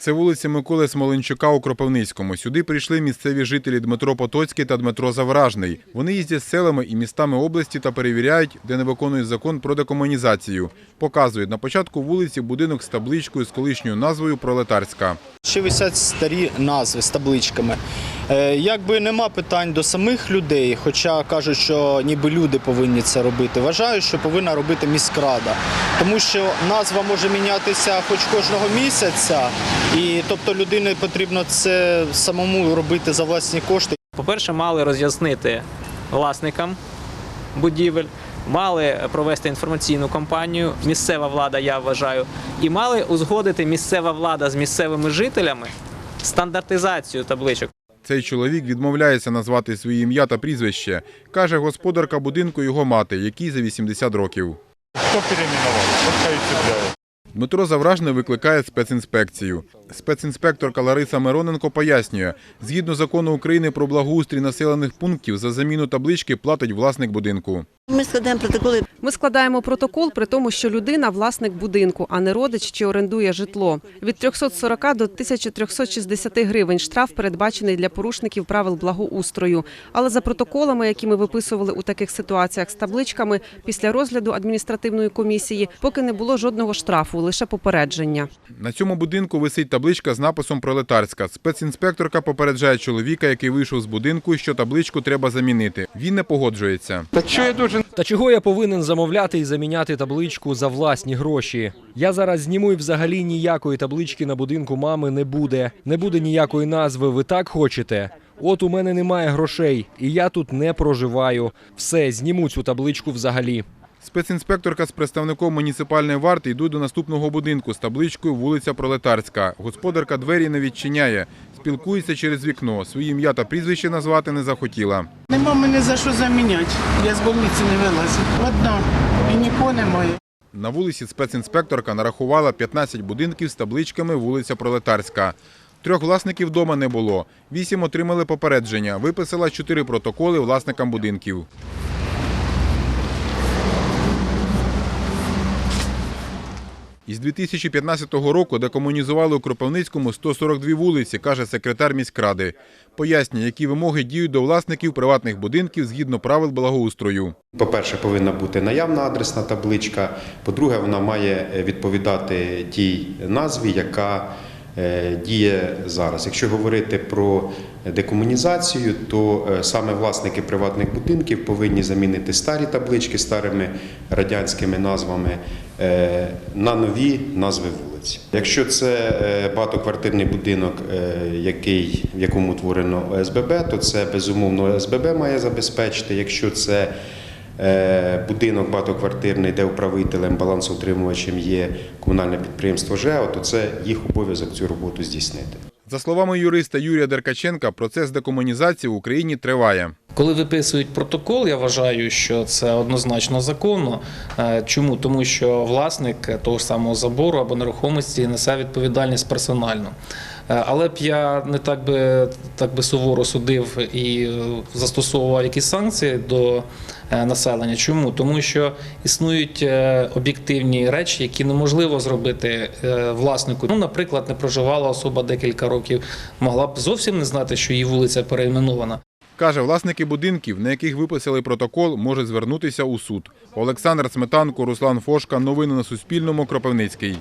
Це вулиця Миколи Смоленчука у Кропивницькому. Сюди прийшли місцеві жителі Дмитро Потоцький та Дмитро Завражний. Вони їздять селами і містами області та перевіряють, де не виконують закон про декомунізацію. Показують на початку вулиці будинок з табличкою з колишньою назвою Пролетарська. Ще висять старі назви з табличками. Е, Якби нема питань до самих людей, хоча кажуть, що ніби люди повинні це робити. Вважаю, що повинна робити міськрада, тому що назва може мінятися хоч кожного місяця, і тобто людині потрібно це самому робити за власні кошти. По-перше, мали роз'яснити власникам будівель, мали провести інформаційну кампанію, місцева влада, я вважаю, і мали узгодити місцева влада з місцевими жителями стандартизацію табличок. Цей чоловік відмовляється назвати своє ім'я та прізвище. Каже господарка будинку його мати, якій за 80 років. Хто перейменував? Дмитро Завражний викликає спецінспекцію. Спецінспекторка Лариса Мироненко пояснює, згідно закону України про благоустрій населених пунктів, за заміну таблички платить власник будинку. Ми складаємо протоколи. Ми складаємо протокол при тому, що людина власник будинку, а не родич чи орендує житло. Від 340 до 1360 гривень штраф передбачений для порушників правил благоустрою. Але за протоколами, які ми виписували у таких ситуаціях з табличками, після розгляду адміністративної комісії, поки не було жодного штрафу, лише попередження. На цьому будинку висить табличка з написом Пролетарська. Спецінспекторка попереджає чоловіка, який вийшов з будинку, що табличку треба замінити. Він не погоджується. Та що я должен? Та чого я повинен замовляти і заміняти табличку за власні гроші? Я зараз зніму і взагалі ніякої таблички на будинку мами не буде. Не буде ніякої назви. Ви так хочете? От у мене немає грошей, і я тут не проживаю. Все, зніму цю табличку взагалі. Спецінспекторка з представником муніципальної варти йдуть до наступного будинку з табличкою вулиця Пролетарська. Господарка двері не відчиняє. Спілкується через вікно. Свої ім'я та прізвище назвати не захотіла. Нема мене за що заміняти. Я з больниці не вилазю. Одна. І нікого немає. На вулиці спецінспекторка нарахувала 15 будинків з табличками вулиця Пролетарська. Трьох власників вдома не було. Вісім отримали попередження. Виписала чотири протоколи власникам будинків. Із 2015 року декомунізували у Кропивницькому 142 вулиці, каже секретар міськради. Пояснює, які вимоги діють до власників приватних будинків згідно правил благоустрою. По-перше, повинна бути наявна адресна табличка. По-друге, вона має відповідати тій назві, яка е, діє зараз. Якщо говорити про декомунізацію, то е, саме власники приватних будинків повинні замінити старі таблички старими радянськими назвами е, на нові назви вулиць. Якщо це е, багатоквартирний будинок, е, який, в якому утворено ОСББ, то це безумовно ОСББ має забезпечити. Якщо це Е, Будинок багатоквартирний, де управителем, балансоутримувачем є комунальне підприємство ЖЕО, то це їх обов'язок цю роботу здійснити. За словами юриста Юрія Деркаченка, процес декомунізації в Україні триває. Коли виписують протокол, я вважаю, що це однозначно законно. Е, Чому? Тому що власник того самого забору або нерухомості несе відповідальність персонально. Е, Але б я не так би так би суворо судив і е, застосовував якісь санкції до е, населення. Чому? Тому що існують об'єктивні речі, які неможливо зробити власнику. Ну, наприклад, не проживала особа декілька років, могла б зовсім не знати, що її вулиця перейменована. Каже, власники будинків, на яких виписали протокол, можуть звернутися у суд. Олександр Сметанко, Руслан Фошка. Новини на Суспільному. Кропивницький.